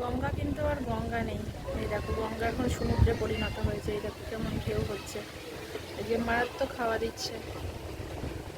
গঙ্গা কিন্তু আর গঙ্গা নেই। এই দেখো, গঙ্গা এখন সমুদ্রে পরিণত হয়েছে। এই দেখো কেমন ঢেউ হচ্ছে। এই যে মারাত্মক খাওয়া দিচ্ছে।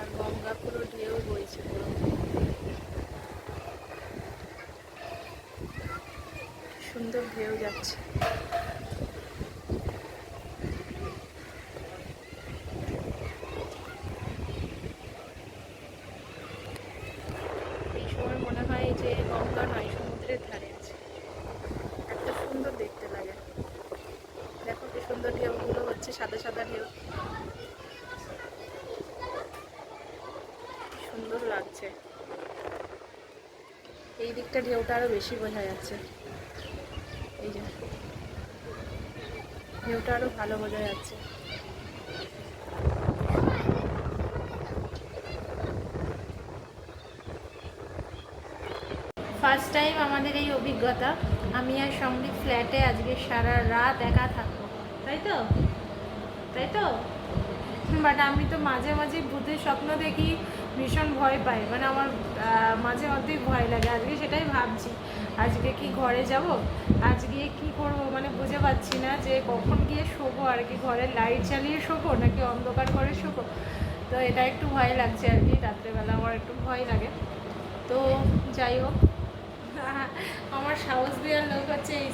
আর গঙ্গা পুরো ঢেউ বইছে পুরো। সুন্দর ঢেউ যাচ্ছে। এই সময় মনে হয় যে গঙ্গা নয় সমুদ্রের ধারে আছে এত সুন্দর দেখতে লাগে দেখো কি সুন্দর ঢেউগুলো হচ্ছে সাদা সাদা ঢেউ কি সুন্দর লাগছে এই দিকটা ঢেউটা আরও বেশি বোঝা যাচ্ছে। এই যে। ঢেউটা আরও ভালো বোঝা যাচ্ছে। ফার্স্ট টাইম আমাদের এই অভিজ্ঞতা, আমি আর সংগীত ফ্ল্যাটে আজকে সারা রাত একা থাকব। তাই তো? তাই তো? বাট আমি তো মাঝে মাঝে ভূতের স্বপ্ন দেখি, ভীষণ ভয় পাই। মানে আমার মাঝে মধ্যেই ভয় লাগে। আজকে সেটাই ভাবছি। আজকে কি ঘরে যাব? আজকে কি করব? মানে বুঝে পাচ্ছি না যে কখন গিয়ে শোবো? আর কি ঘরের লাইট চালিয়ে শোবো, নাকি অন্ধকার করে শোবো? তো এটা একটু ভয় লাগছে আর কি। রাত্রেবেলা আমার একটু ভয় লাগে। তো যাই হোক, আমার সাহস দেওয়ার লোক হচ্ছে এই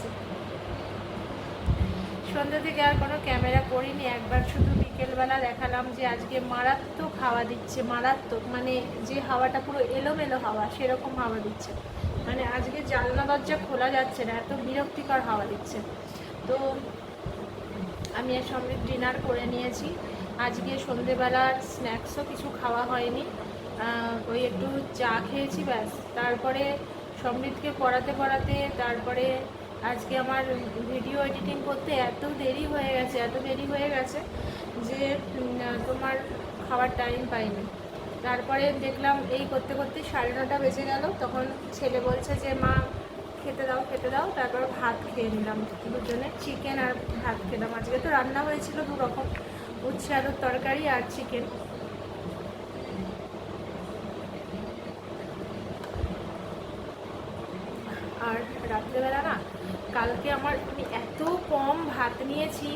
সন্ধ্যা থেকে আর কোনো ক্যামেরা করিনি, একবার শুধু বিকেলবেলা দেখালাম যে আজকে মারাত্মক হাওয়া দিচ্ছে, মারাত্মক। মানে যে হাওয়াটা পুরো এলোমেলো হাওয়া, সেরকম হাওয়া দিচ্ছে। মানে আজকে জানলা দরজা খোলা যাচ্ছে না, এত বিরক্তিকর হাওয়া দিচ্ছে। তো আমি এর সঙ্গে ডিনার করে নিয়েছি। আজকে সন্ধেবেলার স্ন্যাক্সও কিছু খাওয়া হয়নি। ওই একটু চা খেয়েছি ব্যাস। তারপরে সমৃদ্ধকে পড়াতে পড়াতে, তারপরে আজকে আমার ভিডিও এডিটিং করতে এত দেরি হয়ে গেছে, এত দেরি হয়ে গেছে। যে তোমার খাওয়ার টাইম পাইনি। তারপরে দেখলাম এই করতে করতে সাড়ে নটা বেজে গেল। তখন ছেলে বলছে যে, মা, খেতে দাও খেতে দাও। তারপর ভাত খেয়ে নিলাম দুজনে চিকেন আর ভাত খেলাম। আজকে তো রান্না হয়েছিল দু রকম উচ্ছে, আলুর তরকারি আর চিকেন আর রাত্রেবেলা না, কালকে আমার আমি এত কম ভাত নিয়েছি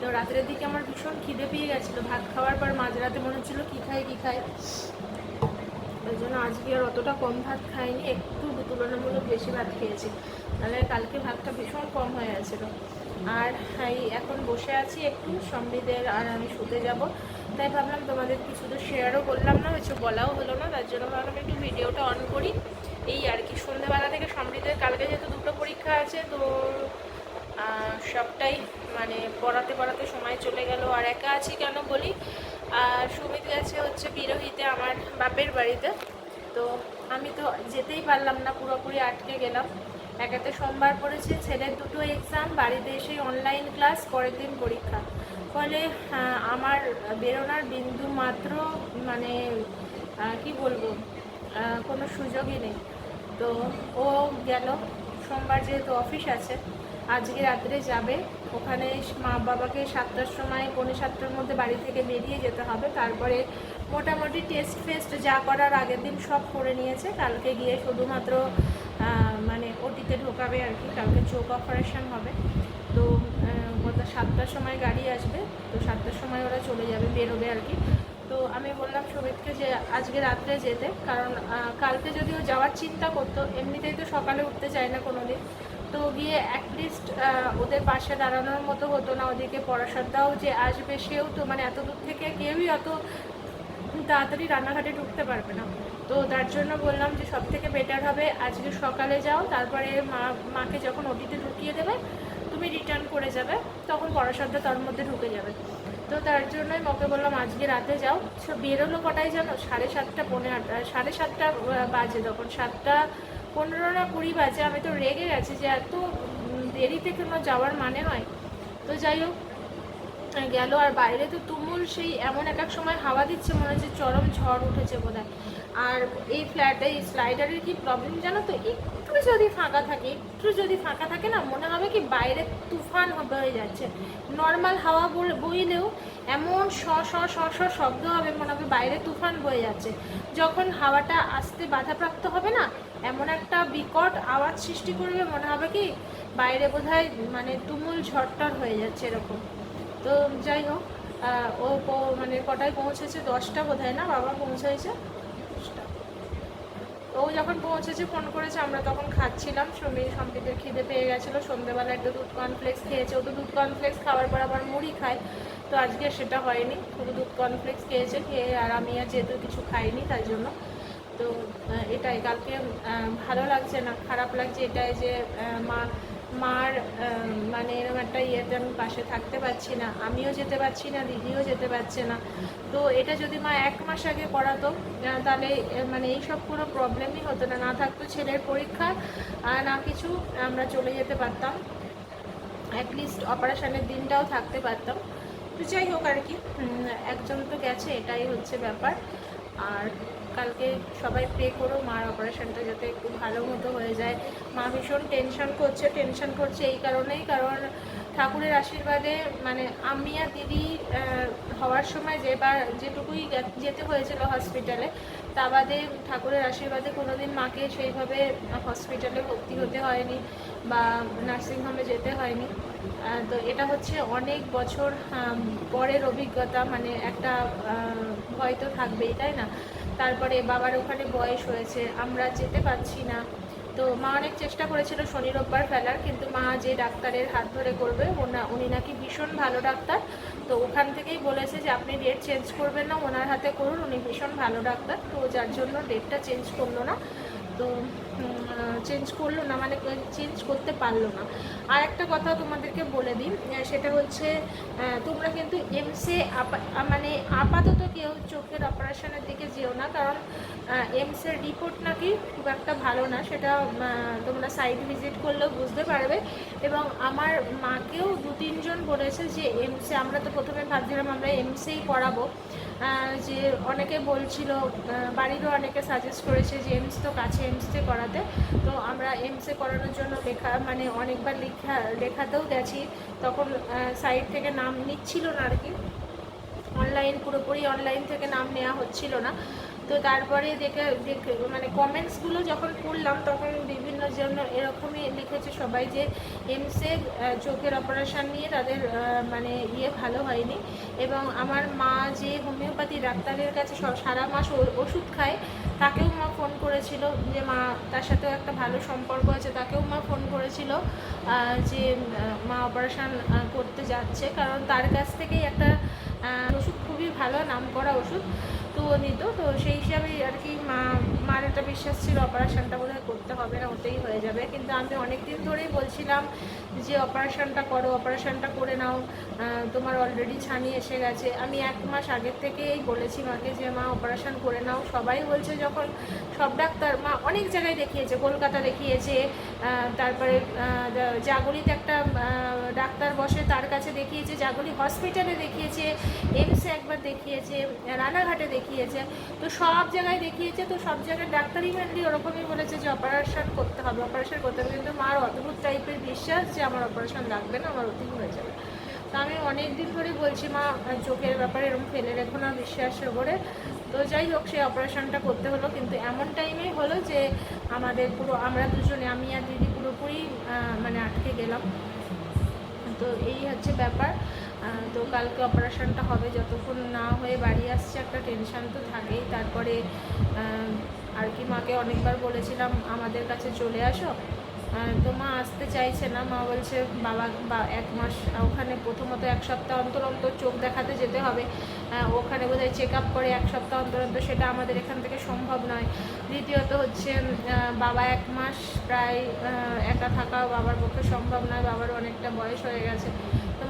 তো রাত্রের দিকে আমার ভীষণ খিদে পেয়ে গেছিল। ভাত খাওয়ার পর মাঝরাতে মনে হচ্ছিল, কী খাই কী খাই? ওই জন্য আজকে আর অতটা কম ভাত খাইনি, একটু তুলনামূলক বেশি ভাত খেয়েছি। তাহলে কালকে ভাতটা ভীষণ কম হয়ে গেছিল। আর এই এখন বসে আছি একটু সমৃদ্ধের আর আমি শুতে যাব। তাই ভাবলাম তোমাদের কি শুধু শেয়ারও করলাম না, কিছু বলাও হলো না, তার জন্য ভাবলাম একটু ভিডিওটা অন করি। এই আর কি সন্ধ্যেবেলা থেকে সমৃদ্ধের কালকে যেহেতু দুটো পরীক্ষা আছে, তো সবটাই মানে পড়াতে পড়াতে সময় চলে গেল। আর একা আছি কেন বলি? আর সুমিত গেছে হচ্ছে বিরোহিতে আমার বাপের বাড়িতে। তো আমি তো যেতেই পারলাম না, পুরোপুরি আটকে গেলাম। একাতে সোমবার পড়েছে, ছেলের দুটো এক্সাম বাড়িতে এসে অনলাইন ক্লাস পরের দিন পরীক্ষা। ফলে আমার বেরোনার বিন্দু মাত্র মানে কি বলব কোনো সুযোগই নেই। তো ও গেল সোমবার যেহেতু অফিস আছে, আজকে রাত্রে যাবে। ওখানে মা বাবাকে সাতটার সময়, পৌনে সাতটার মধ্যে বাড়ি থেকে বেরিয়ে যেতে হবে। তারপরে মোটামুটি টেস্ট ফেস্ট যা করার আগের দিন সব করে নিয়েছে। কালকে গিয়ে শুধুমাত্র মানে ওটিতে ঢোকাবে আর কি। কালকে চোখ অপারেশন হবে। তো সাতটার সময় গাড়ি আসবে। তো সাতটার সময় ওরা চলে যাবে, বেরোবে আর কি। তো আমি বললাম সুমিতকে যে আজকে রাত্রে যেতে, কারণ কালকে যদিও যাওয়ার চিন্তা করতো, এমনিতেই তো সকালে উঠতে চায় না কোনো দিন তো গিয়ে অ্যাটলিস্ট ওদের পাশে দাঁড়ানোর মতো হতো না, ওদিকে পড়াশোনাটাও যে আসবে সেও তো মানে এত দূর থেকে কেউই অত তাড়াতাড়ি রান্নাঘাটে ঢুকতে পারবে না। তো তার জন্য বললাম যে সব থেকে বেটার হবে আজকে সকালে যাও, তারপরে মা, মাকে যখন ওটিতে ঢুকিয়ে দেবে, তুমি রিটার্ন করে যাবে, তখন পড়াশোনাটা তার মধ্যে ঢুকে যাবে। তো তার জন্যই মকে বললাম, আজকে রাতে যাও। সব বেরোলো কটাই জানো? সাড়ে সাতটা পনেরো সাড়ে সাতটা বাজে তখন। সাতটা, পনেরো না কুড়ি বাজে। আমি তো রেগে গেছি যে এত দেরিতে কোনো যাওয়ার মানে হয় তো যাই হোক গেল। আর বাইরে তো তুমুল সেই এমন এক এক সময় হাওয়া দিচ্ছে, মনে হচ্ছে চরম ঝড় উঠেছে বোধ আর এই ফ্ল্যাটে এই স্লাইডারের কি প্রবলেম জানো তো? একটু যদি ফাঁকা থাকে, একটু যদি ফাঁকা থাকে না, মনে হবে কি বাইরে তুফান হবে হয়ে যাচ্ছে। নর্মাল হাওয়া বইলেও এমন স স স শ শব্দ হবে, মনে হবে বাইরে তুফান বয়ে যাচ্ছে। যখন হাওয়াটা আসতে বাধাপ্রাপ্ত হবে না, এমন একটা বিকট আওয়াজ সৃষ্টি করবে, মনে হবে কি বাইরে বোধহয় মানে তুমুল ঝড়টর হয়ে যাচ্ছে এরকম। তো যাই হোক ও মানে কটায় পৌঁছেছে? দশটা বোধহয় না? বাবা পৌঁছেছে। ও যখন পৌঁছেছে ফোন করেছে, আমরা তখন খাচ্ছিলাম। সমীর সম্পিতের খিদে পেয়ে গেছিল। সন্ধ্যেবেলা একটা দুধ কর্নফ্লেক্স খেয়েছে। ও তো দুধ কর্নফ্লেক্স খাওয়ার পর আবার মুড়ি খায়। তো আজকে সেটা হয়নি। শুধু দুধ কর্নফ্লেক্স খেয়েছে, খেয়ে আর আমি আর যেহেতু কিছু খাইনি তার জন্য। তো এটাই। কালকে ভালো লাগছে না, খারাপ লাগছে এটাই যে মা মার মানে এরকম একটা ইয়েতে আমি পাশে থাকতে পারছি না, আমিও যেতে পারছি না, দিদিও যেতে পারছে না। তো এটা যদি মা এক মাস আগে করাতো তাহলে মানে এইসব কোনো প্রবলেমই হতো না। না থাকতো ছেলের পরীক্ষা না কিছু আমরা চলে যেতে পারতাম। অ্যাটলিস্ট অপারেশনের দিনটাও থাকতে পারতাম। তো যাই হোক আর কি একজন তো গেছে, এটাই হচ্ছে ব্যাপার। আর কালকে সবাই প্রে করো, মার অপারেশনটা যাতে একটু ভালো মতো হয়ে যায়। মা ভীষণ টেনশন করছে টেনশন করছে এই কারণেই, কারণ ঠাকুরের আশীর্বাদে মানে আমি আর দিদি হওয়ার সময় যেবার যেটুকুই যেতে হয়েছিল হসপিটালে তা বাদে ঠাকুরের আশীর্বাদে কোনোদিন মাকে সেইভাবে হসপিটালে ভর্তি হতে হয়নি বা নার্সিংহোমে যেতে হয়নি। তো এটা হচ্ছে অনেক বছর পরের অভিজ্ঞতা মানে একটা ভয় তো থাকবেই, তাই না? তারপরে বাবার ওখানে বয়স হয়েছে আমরা যেতে পারছি না। তো মা অনেক চেষ্টা করেছিল শনি রোববার ফেলার কিন্তু মা যে ডাক্তারের হাত ধরে করবে ওনা উনি নাকি ভীষণ ভালো ডাক্তার। তো ওখান থেকেই বলেছে যে আপনি ডেট চেঞ্জ করবেন না ওনার হাতে করুন উনি ভীষণ ভালো ডাক্তার। তো যার জন্য ডেটটা চেঞ্জ করল না। তো চেঞ্জ করল না মানে চেঞ্জ করতে পারল না। আর একটা কথা তোমাদেরকে বলে আহ, সেটা হচ্ছে তোমরা কিন্তু এমসে মানে আপাতত চোখের অপারেশনের দিকে যেও না, কারণ এমসের রিপোর্ট নাকি খুব একটা ভালো না। সেটা তোমরা সাইট ভিজিট করলেও বুঝতে পারবে। এবং আমার মাকেও দু তিনজন বলেছে যে এমসে আমরা তো প্রথমে ভাবছিলাম আমরা এমসেই করাবো যে অনেকে বলছিল বাড়িরও অনেকে সাজেস্ট করেছে যে এমস তো কাছে এমসে করাতে তো আমরা এমসে করানোর জন্য লেখা মানে অনেকবার লেখা, লেখাতেও গেছি। তখন সাইট থেকে নাম নিচ্ছিল না আর কি। অনলাইন পুরোপুরি অনলাইন থেকে নাম নেওয়া হচ্ছিল না। তো তারপরে দেখে দেখে মানে কমেন্টসগুলো যখন পড়লাম তখন বিভিন্ন জন্য এরকমই লিখেছে সবাই যে এমসে চোখের অপারেশন নিয়ে তাদের মানে ইয়ে ভালো হয়নি। এবং আমার মা যে হোমিওপ্যাথি ডাক্তারের কাছে সারা মাস ওষুধ খায়, তাকেও মা ফোন করেছিল যে, মা, তার সাথেও একটা ভালো সম্পর্ক আছে। তাকেও মা ফোন করেছিল যে মা অপারেশন করতে যাচ্ছে। কারণ তার কাছ থেকেই একটা ওষুধ খুবই ভালো নাম করা ওষুধ। তো ও নিত। তো সেই হিসাবেই আর কি মা, মার একটা বিশ্বাস ছিল, অপারেশনটা বোধহয় করতে হবে না ওতেই হয়ে যাবে। কিন্তু আমি অনেক দিন ধরেই বলছিলাম যে, অপারেশনটা করো, অপারেশনটা করে নাও। তোমার অলরেডি ছানি এসে গেছে। আমি এক মাস আগের থেকেই বলেছি মাকে যে, মা, অপারেশন করে নাও। সবাই বলছে যখন সব ডাক্তার, মা অনেক জায়গায় দেখিয়েছে, কলকাতা দেখিয়েছে। তারপরে জাগরিতে একটা ডাক্তার বসে তার কাছে দেখিয়েছে জাগরি হসপিটালে দেখিয়েছে এমসে একবার দেখিয়েছে, রানাঘাটে দেখিয়েছে তো সব জায়গায় দেখিয়েছে, তো সব জায়গায় ডাক্তারই মেনলি ওরকমই বলেছে যে অপারেশন করতে হবে অপারেশন করতে হবে। কিন্তু মার অদ্ভুত টাইপের বিশ্বাস যে আমার অপারেশন লাগবে না, আমার অতি হয়ে যাবে। তো আমি অনেক দিন ধরে বলছি, মা চোখের ব্যাপারে এরকম ফেলে রেখো না বিশ্বাসের ওপরে তো যাই হোক, সেই অপারেশনটা করতে হলো। কিন্তু এমন টাইমেই হলো যে আমাদের পুরো, আমরা দুজনে, আমি আর দিদি পুরোপুরি মানে আটকে গেলাম। তো এই হচ্ছে ব্যাপার। তো কালকে অপারেশনটা হবে। যতক্ষণ না হয়ে বাড়ি আসছে, একটা টেনশন তো থাকেই। তারপরে আর কি মাকে অনেকবার বলেছিলাম, আমাদের কাছে চলে আসো। তো মা আসতে চাইছে না। মা বলছে, বাবা, বা, এক মাস, ওখানে প্রথমত এক সপ্তাহ অন্তর অন্তর চোখ দেখাতে যেতে হবে। ওখানে বোধহয় চেক আপ করে এক সপ্তাহ অন্তর অন্তর সেটা আমাদের এখান থেকে সম্ভব নয়। দ্বিতীয়ত হচ্ছে বাবা এক মাস প্রায় একা থাকা বাবার পক্ষে সম্ভব নয়। বাবার অনেকটা বয়স হয়ে গেছে।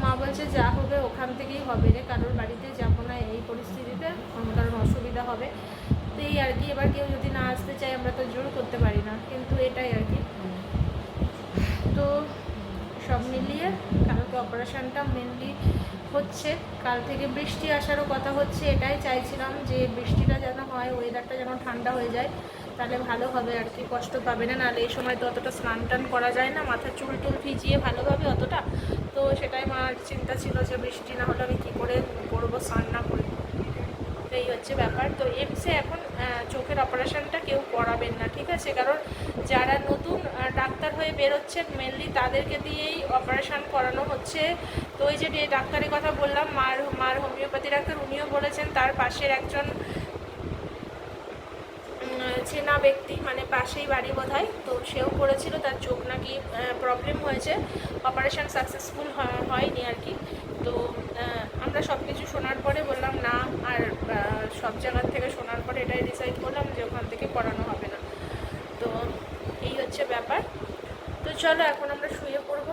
মা বলছে, যা হবে ওখান থেকেই হবে রে, কারোর বাড়িতে যাব না এই পরিস্থিতিতে কারণ অসুবিধা হবে। তো এই আর কি, এবার কেউ যদি না আসতে চায়, আমরা তো জোর করতে পারি না, কিন্তু এটাই আর কি। তো সব মিলিয়ে কালকে অপারেশনটা মেনলি হচ্ছে, কাল থেকে বৃষ্টি আসারও কথা হচ্ছে, এটাই চাইছিলাম যে বৃষ্টিটা যেন হয় ওয়েদারটা যেন ঠান্ডা হয়ে যায়, তাহলে ভালো হবে আর কি, কষ্ট পাবে না, নাহলে এই সময় তো অতটা স্নান টান করা যায় না, মাথার চুল টুল ভিজিয়ে ভালোভাবে অতটা তো সেটাই আমার চিন্তা ছিল যে বৃষ্টি না হলে আমি কী করে করব, স্নান না করে। এই হচ্ছে ব্যাপার। তো এমসে এখন চোখের অপারেশনটা কেউ করাবেন না, ঠিক আছে? কারণ যারা নতুন ডাক্তার হয়ে বেরোচ্ছে মেনলি তাদেরকে দিয়েই অপারেশন করানো হচ্ছে। তো ওই যে ডাক্তারের কথা বললাম, মার মার হোমিওপ্যাথি ডাক্তার, উনিও বলেছেন তার পাশের একজন চেনা ব্যক্তি মানে পাশেই বাড়ি বোধহয়, তো সেও করেছিল, তার চোখ নাকি প্রবলেম হয়েছে। অপারেশন সাকসেসফুল হয়নি আর কি। তো আমরা সব কিছু শোনার পরে বললাম, না, আর সব জায়গার থেকে শোনার পরে এটাই ডিসাইড করলাম যে ওখান থেকে করানো হবে না। তো, এই হচ্ছে ব্যাপার। তো চলো, এখন আমরা শুয়ে পড়ব।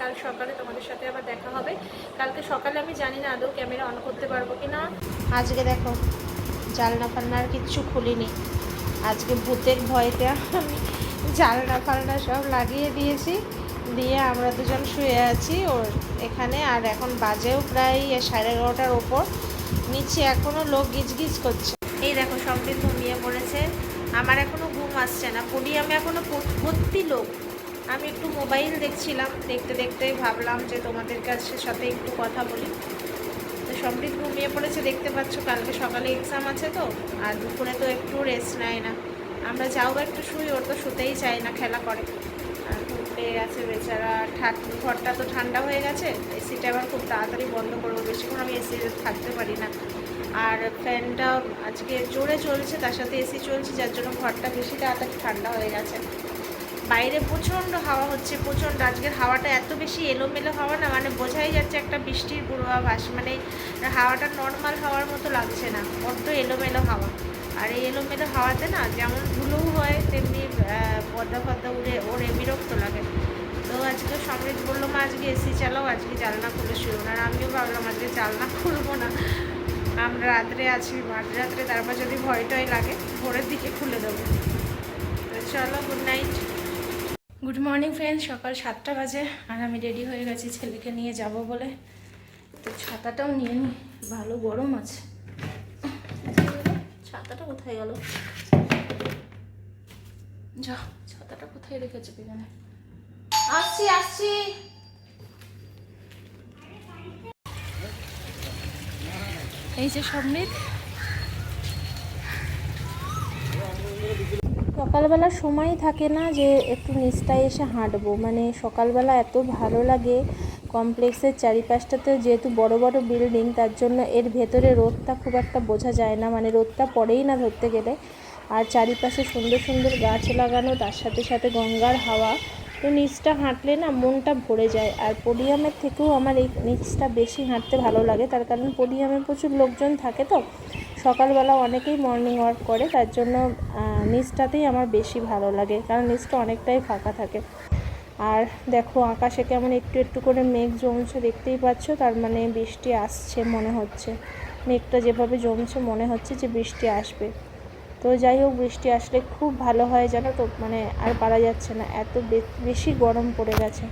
কাল সকালে তোমাদের সাথে আবার দেখা হবে। কালকে সকালে আমি জানি না আদৌ ক্যামেরা অন করতে পারব কি না আজকে দেখো জালনা ফালনা আর কিচ্ছু খুলিনি। আজকে ভূতের ভয়তে আমি জালনা ফালনা সব লাগিয়ে দিয়েছি। দিয়ে আমরা দুজন শুয়ে আছি। ওর এখানে আর এখন বাজেও প্রায় সাড়ে এগারোটার ওপর। নিচে এখনও লোক গিজগিজ করছে। এই দেখো সবদিন ঘুমিয়ে পড়েছে। আমার এখনও ঘুম আসছে না। পোডিয়ামে এখনও ভর্তি লোক। আমি একটু মোবাইল দেখছিলাম। দেখতে দেখতে ভাবলাম যে তোমাদের কাছে সাথে একটু কথা বলি। তো সমৃদ্ধ ঘুমিয়ে পড়েছে, দেখতে পাচ্ছ কালকে সকালে এক্সাম আছে তো, আর দুপুরে তো একটু রেস্ট নেয় না। আমরা যাও একটু শুই, ওর তো শুতেই চাই না, খেলা করে। আর পেয়ে গেছে বেচারা ঘরটা তো ঠান্ডা হয়ে গেছে এসিটা আবার খুব তাড়াতাড়ি বন্ধ করব। বেশিক্ষণ আমি এসি থাকতে পারি না। আর ফ্যানটা আজকে জোরে চলছে, তার সাথে এসি চলছে, যার জন্য ঘরটা বেশি তাড়াতাড়ি ঠান্ডা হয়ে গেছে। বাইরে প্রচণ্ড হাওয়া হচ্ছে, প্রচণ্ড। আজকের হাওয়াটা এত বেশি এলোমেলো হাওয়া না মানে বোঝাই যাচ্ছে একটা বৃষ্টির পূর্বাভাস মানে হাওয়াটা নর্মাল হাওয়ার মতো লাগছে না, বড্ড এলোমেলো হাওয়া। আর এই এলোমেলো হাওয়াতে না যেমন ধুলোও হয়, তেমনি পদ্মা ফর্দা উড়ে ওরে বিরক্ত লাগে। তো আজকে সমৃদ্ধ বলল, মা, আজকে এসি চালাও, আজকে জানলা খুলে শুরু না। আর আমিও ভাবলাম, আজকে জানলা খুলবো না। আমরা রাত্রে আছি মাঝরাত্রে তারপর যদি ভয় টয় লাগে, ভোরের দিকে খুলে দেবো। চলো good night good morning friends সকাল সাতটা বাজে আর আমি রেডি হয়ে গেছি ছেলেকে নিয়ে যাব বলে। তো ছাতাটাও নিয়ে নিই ভালো গরম আছে। ছাতাটা কোথায় গেল? যা, ছাতাটা কোথায় রেখেছে এখানে আসছি আসছি। এই যে সমৃদ্ধ। সকালবেলা সময় থাকে না যে একটু নিচটায় এসে হাঁটবো। মানে সকালবেলা এত ভালো লাগে কমপ্লেক্সের চারিপাশটাতে, যেহেতু বড় বড় বিল্ডিং, তার জন্য এর ভেতরে রোদটা খুব একটা বোঝা যায় না। মানে রোদটা পড়েই না ধরতে গেলে। আর চারিপাশে সুন্দর সুন্দর গাছ লাগানো, তার সাথে সাথে গঙ্গার হাওয়া। তো নিচটা হাঁটলে না মনটা ভরে যায়। আর পোডিয়ামের থেকেও আমার এই নিচটা বেশি হাঁটতে ভালো লাগে। তার কারণ পোডিয়ামে প্রচুর লোকজন থাকে তো। সকালবেলা অনেকেই মর্নিং ওয়াক করে, তার জন্য নিচটাতেই আমার বেশি ভালো লাগে, কারণ নিচটা অনেকটাই ফাঁকা থাকে। আর দেখো, আকাশে কেমন একটু একটু করে মেঘ জমছে, দেখতেই পাচ্ছ, তার মানে বৃষ্টি আসছে মনে হচ্ছে। মেঘটা যেভাবে জমছে মনে হচ্ছে যে বৃষ্টি আসবে। তো যাই হোক, বৃষ্টি আসলে খুব ভালো হয় জানো তো মানে আর পারা যাচ্ছে না, এত বেশি গরম পড়ে গেছে।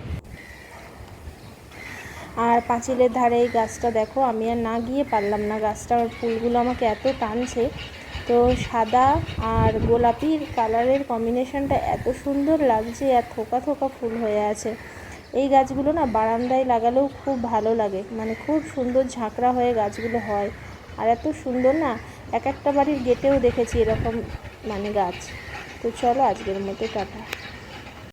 আর পাঁচিলের ধারে এই গাছটা দেখো, আমি আর না গিয়ে পারলাম না। গাছটার ফুলগুলো আমাকে এত টানছে। তো সাদা আর গোলাপির কালারের কম্বিনেশনটা এত সুন্দর লাগছে আর থোকা থোকা ফুল হয়ে আছে। এই গাছগুলো না বারান্দায় লাগালেও খুব ভালো লাগে। মানে খুব সুন্দর ঝাঁকড়া হয়ে গাছগুলো হয়। আর এত সুন্দর না, এক একটা বাড়ির গেটেও দেখেছি এরকম মানে গাছ। তো চলো আজকের মতো টাটা।